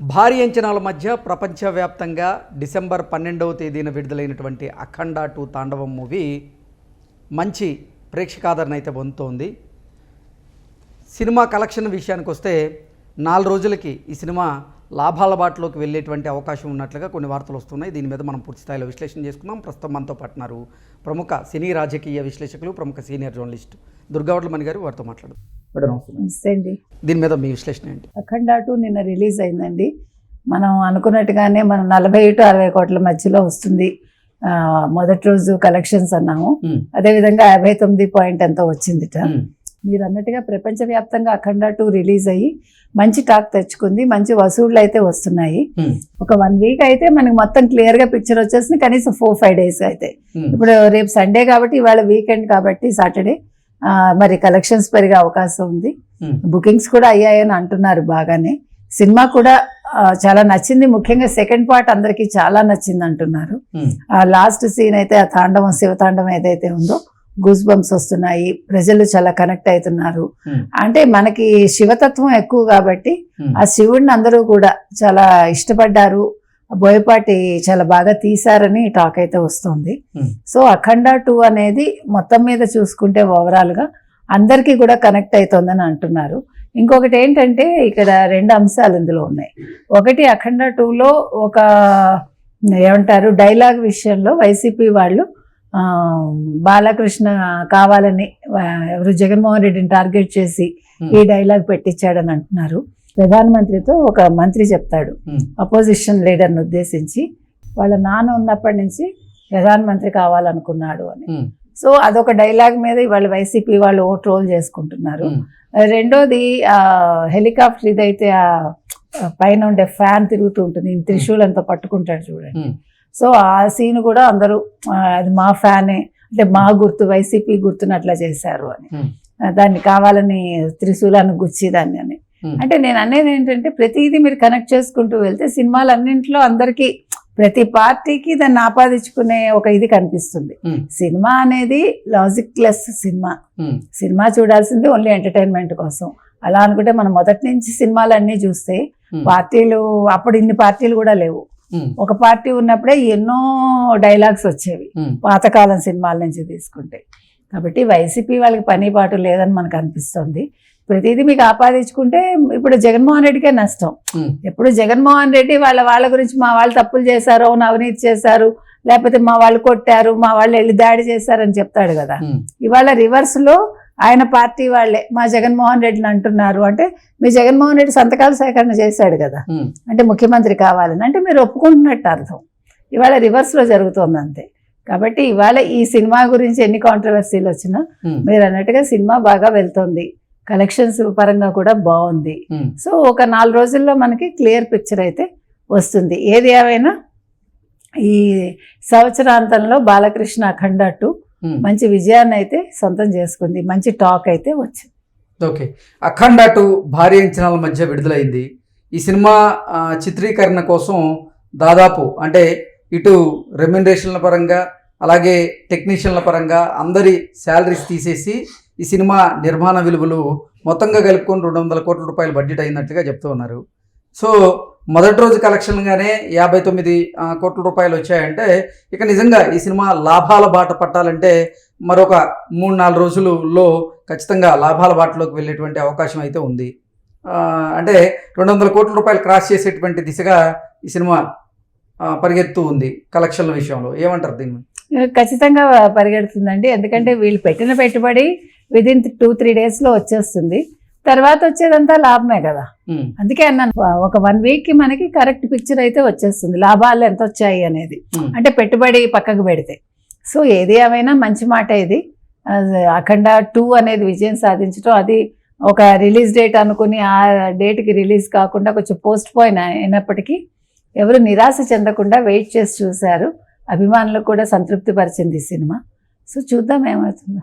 భారీ అంచనాల మధ్య ప్రపంచవ్యాప్తంగా డిసెంబర్ పన్నెండవ తేదీన విడుదలైనటువంటి అఖండ టూ తాండవం మూవీ మంచి ప్రేక్షకాదరణ అయితే పొందుతోంది. సినిమా కలెక్షన్ విషయానికి వస్తే నాలుగు రోజులకి ఈ సినిమా లాభాల బాటలోకి వెళ్ళేటువంటి అవకాశం ఉన్నట్లుగా కొన్ని వార్తలు వస్తున్నాయి. దీని మీద మనం పూర్తి స్థాయిలో విశ్లేషణ చేసుకుందాం. ప్రస్తుతం మనతో పట్టినారు ప్రముఖ సినీ రాజకీయ విశ్లేషకులు ప్రముఖ సీనియర్ జర్నలిస్ట్ దుర్గావట్ల మణి గారు. వారితో మాట్లాడు మేడం నమస్తే. నమస్తే అండి దీని మీద మీ విశ్లేషణ ఏంటి అఖండ టూ నిన్న రిలీజ్ అయిందండి మనం అనుకున్నట్టుగానే మనం నలభై టు అరవై కోట్ల మధ్యలో వస్తుంది మొదటి రోజు కలెక్షన్స్ అన్నాము మ్మ్. అదేవిధంగా యాభై తొమ్మిది పాయింట్ ఎంతో వచ్చిందిట మ్మ్. మీరు అన్నట్టుగా ప్రపంచవ్యాప్తంగా అఖండ టూ రిలీజ్ అయ్యి మంచి టాక్ తెచ్చుకుంది మంచి వసూళ్ళు అయితే వస్తున్నాయి మ్మ్. ఒక వన్ వీక్ అయితే మనకి మొత్తం క్లియర్గా పిక్చర్ వచ్చేసింది కనీసం ఫోర్ ఫైవ్ డేస్ అయితే. ఇప్పుడు రేపు సండే కాబట్టి ఇవాళ వీకెండ్ కాబట్టి సాటర్డే మరి కలెక్షన్స్ పెరిగే అవకాశం ఉంది. బుకింగ్స్ కూడా అయ్యాయని అంటున్నారు బాగానే సినిమా కూడా చాలా నచ్చింది ముఖ్యంగా సెకండ్ పార్ట్ అందరికి చాలా నచ్చింది అంటున్నారు మ్మ్. ఆ లాస్ట్ సీన్ అయితే ఆ తాండవం శివతాండవం ఏదైతే ఉందో గూస్ బంప్స్ వస్తున్నాయి ప్రజలు చాలా కనెక్ట్ అవుతున్నారు మ్మ్. అంటే మనకి శివతత్వం ఎక్కువ కాబట్టి. ఆ శివుడిని అందరూ కూడా చాలా ఇష్టపడ్డారు బోయపాటి చాలా బాగా తీశారని టాక్ అయితే వస్తుంది. సో అఖండ టూ అనేది మొత్తం మీద చూసుకుంటే ఓవరాల్గా అందరికీ కూడా కనెక్ట్ అవుతుందని అంటున్నారు ఇంకొకటి ఏంటంటే ఇక్కడ రెండు అంశాలు ఇందులో ఉన్నాయి ఒకటి అఖండ టూలో ఒక ఏమంటారు డైలాగ్ విషయంలో వైసీపీ వాళ్ళు బాలకృష్ణ కావాలని ఎవరు జగన్మోహన్ రెడ్డిని టార్గెట్ చేసి. ఈ డైలాగ్ పెట్టించాడని అంటున్నారు ప్రధానమంత్రితో ఒక మంత్రి చెప్తాడు. అపోజిషన్ లీడర్ని ఉద్దేశించి వాళ్ళ నాన్న ఉన్నప్పటి నుంచి ప్రధానమంత్రి కావాలనుకున్నాడు అని. సో అదొక డైలాగ్ మీద ఇవాళ వైసీపీ వాళ్ళు ఓ ట్రోల్ చేసుకుంటున్నారు. రెండోది ఆ హెలికాప్టర్ ఇదైతే ఆ పైన ఉండే ఫ్యాన్ తిరుగుతూ ఉంటుంది ఈ త్రిశూలంతో పట్టుకుంటాడు చూడండి. సో ఆ సీన్ కూడా అందరూ అది మా ఫ్యానే అంటే మా గుర్తు వైసీపీ గుర్తుని అట్లా చేశారు అని దాన్ని కావాలని త్రిశూలాన్ని గుచ్చి దాన్ని అని. అంటే నేను అనేది ఏంటంటే ప్రతిదీ మీరు కనెక్ట్ చేసుకుంటూ వెళ్తే సినిమాలు అన్నింటిలో అందరికీ ప్రతి పార్టీకి దాన్ని ఆపాదించుకునే ఒక ఇది కనిపిస్తుంది మ్మ్. సినిమా అనేది లాజిక్ లెస్ సినిమా మ్మ్. సినిమా చూడాల్సింది ఓన్లీ ఎంటర్టైన్మెంట్ కోసం అలా అనుకుంటే మనం మొదటి నుంచి సినిమాలు అన్నీ చూస్తే. పార్టీలు అప్పుడు ఇన్ని పార్టీలు కూడా లేవు. ఒక పార్టీ ఉన్నప్పుడే ఎన్నో డైలాగ్స్ వచ్చేవి. పాతకాలం సినిమాల నుంచి తీసుకుంటే కాబట్టి వైసీపీ వాళ్ళకి పని పాటు లేదని మనకు అనిపిస్తుంది ప్రతిదీ మీకు ఆపాదించుకుంటే ఇప్పుడు జగన్మోహన్ రెడ్డికే నష్టం. ఎప్పుడు జగన్మోహన్ రెడ్డి వాళ్ళ వాళ్ళ గురించి మా వాళ్ళు తప్పులు చేశారు అవును అవినీతి చేశారు లేకపోతే మా వాళ్ళు కొట్టారు మా వాళ్ళు వెళ్ళి దాడి చేశారని చెప్తాడు కదా. ఇవాళ రివర్స్లో ఆయన పార్టీ వాళ్ళే మా జగన్మోహన్ రెడ్డిని అంటున్నారు అంటే మీ జగన్మోహన్ రెడ్డి సంతకాలు సేకరణ చేశాడు కదా. అంటే ముఖ్యమంత్రి కావాలని అంటే మీరు ఒప్పుకుంటున్నట్టు అర్థం ఇవాళ రివర్స్లో జరుగుతోంది అంతే కాబట్టి ఇవాళ ఈ సినిమా గురించి ఎన్ని కాంట్రవర్సీలు వచ్చినా. మీరు అన్నట్టుగా సినిమా బాగా వెళ్తోంది కలెక్షన్స్ పరంగా కూడా బాగుంది. మ్మ్. సో ఒక నాలుగు రోజుల్లో మనకి క్లియర్ పిక్చర్ అయితే వస్తుంది. ఏది ఏమైనా ఈ సంవత్సరాంతంలో బాలకృష్ణ అఖండ టూ మ్మ్. మంచి విజయాన్ని అయితే సొంతం చేసుకుంది. మంచి టాక్ అయితే వచ్చింది. ఓకే. అఖండ టూ భారీ అంచనాల మధ్య విడుదలైంది. ఈ సినిమా చిత్రీకరణ కోసం దాదాపు అంటే ఇటు రెమ్యునరేషన్ల పరంగా అలాగే టెక్నీషియన్ల పరంగా అందరి శాలరీస్ తీసేసి ఈ సినిమా నిర్మాణ విలువలు మొత్తంగా కలుపుకొని రెండు వందల కోట్ల రూపాయలు బడ్జెట్ అయినట్లుగా చెప్తూ ఉన్నారు. సో మొదటి రోజు కలెక్షన్గానే యాభై తొమ్మిది కోట్ల రూపాయలు వచ్చాయంటే ఇక నిజంగా ఈ సినిమా లాభాల బాట పట్టాలంటే మరొక మూడు నాలుగు రోజులలో ఖచ్చితంగా లాభాల బాటలోకి వెళ్ళేటువంటి అవకాశం అయితే ఉంది. అంటే రెండు వందల కోట్ల రూపాయలు క్రాస్ చేసేటువంటి దిశగా ఈ సినిమా పరిగెత్తు ఉంది కలెక్షన్ల విషయంలో. ఏమంటారు దీన్ని? ఖచ్చితంగా పరిగెడుతుందండి. ఎందుకంటే వీళ్ళు పెట్టిన పెట్టుబడి విదిన్ టూ త్రీ డేస్లో వచ్చేస్తుంది. తర్వాత వచ్చేదంతా లాభమే కదా. అందుకే అన్నాను ఒక వన్ వీక్కి మనకి కరెక్ట్ పిక్చర్ అయితే వచ్చేస్తుంది. లాభాలు ఎంత వచ్చాయి అనేది. అంటే పెట్టుబడి పక్కకు పెడితే. సో ఏది ఏమైనా మంచి మాట ఇది. అఖండ టూ అనేది విజయం సాధించడం అది ఒక రిలీజ్ డేట్ అనుకుని ఆ డేట్కి రిలీజ్ కాకుండా కొంచెం పోస్ట్ పోయిన్ అయినప్పటికీ ఎవరు నిరాశ చెందకుండా వెయిట్ చేసి చూశారు. అభిమానులకు కూడా సంతృప్తి పరిచింది ఈ సినిమా. సో చూద్దాం ఏమవుతుందో.